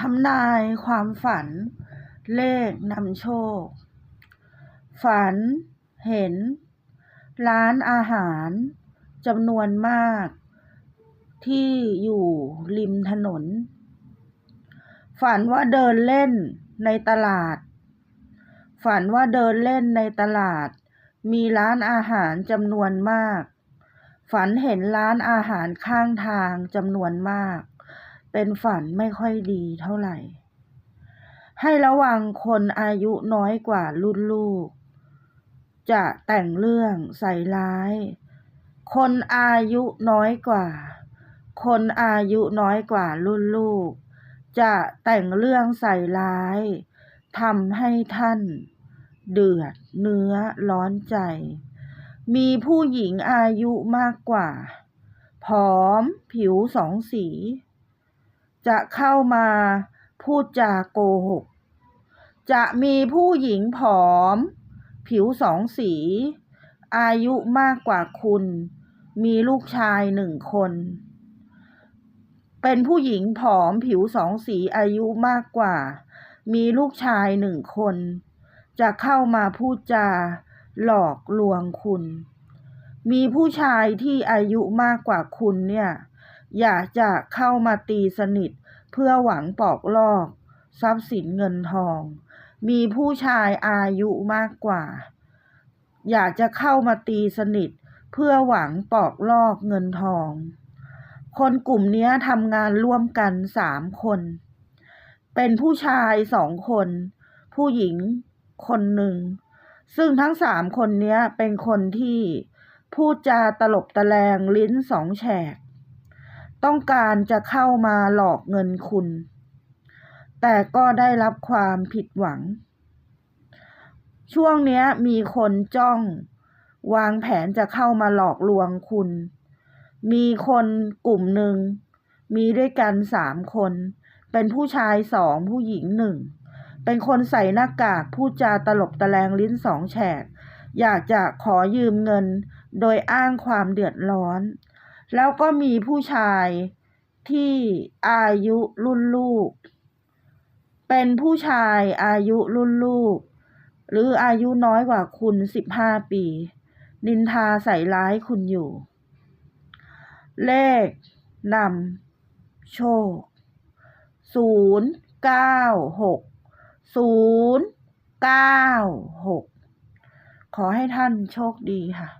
ทำนายความฝัน เลขนำโชค ฝัน เห็น ร้านอาหารจำนวนมาก ที่อยู่ริมถนน ฝันว่าเดินเล่นในตลาด ฝันว่าเดินเล่นในตลาด มีร้านอาหารจำนวนมาก ฝันเห็นร้านอาหารข้างทางจำนวนมาก เป็นฝันไม่ค่อยดีเท่าไหร่ ให้ระวังคนอายุน้อยกว่ารุ่นลูก จะแต่งเรื่องใส่ร้าย คนอายุน้อยกว่า คนอายุน้อยกว่ารุ่นลูก จะแต่งเรื่องใส่ร้ายทำให้ท่าน เดือดเนื้อร้อนใจ มีผู้หญิงอายุมากกว่า ผอมผิวสองสี จะเข้ามาพูดจาโกหก จะมีผู้หญิงผอม ผิวสองสี อายุมากกว่าคุณ มีลูกชายหนึ่งคน เป็นผู้หญิงผอมผิวสองสีอายุมากกว่า มีลูกชายหนึ่งคน จะเข้ามาพูดจาหลอกลวงคุณ มีผู้ชายที่อายุมากกว่าคุณเนี่ย อยากจะเข้ามาตีสนิท เพื่อหวังปอกลอก ทรัพย์สินเงินทอง มีผู้ชายอายุมากกว่า อยากจะเข้ามาตีสนิท เพื่อหวังปอกลอกเงินทอง คนกลุ่มนี้ทำงานร่วมกันสามคน เป็นผู้ชายสองคน ผู้หญิงคนหนึ่ง ซึ่งทั้งสามคนนี้เป็นคนที่พูดจาตลบตะแลงลิ้นสองแฉก ต้องการจะเข้ามาหลอกเงินคุณ แต่ก็ได้รับความผิดหวัง ช่วงนี้มีคนจ้อง วางแผนจะเข้ามาหลอกลวงคุณ มีคนกลุ่มหนึ่ง มีด้วยกันสามคน เป็นผู้ชายสองผู้หญิงหนึ่ง เป็นคนใส่หน้ากากพูดจาตลบตะแลงลิ้นสองแฉก อยากจะขอยืมเงิน โดยอ้างความเดือดร้อน แล้วก็มีผู้ชายที่อายุรุ่นลูก เป็นผู้ชายอายุรุ่นลูก หรืออายุน้อยกว่าคุณสิบห้าปี นินทาใส่ร้ายคุณอยู่ เลขนำโชคศูนย์เก้าหกศูนย์เก้าหกขอให้ท่านโชคดีค่ะ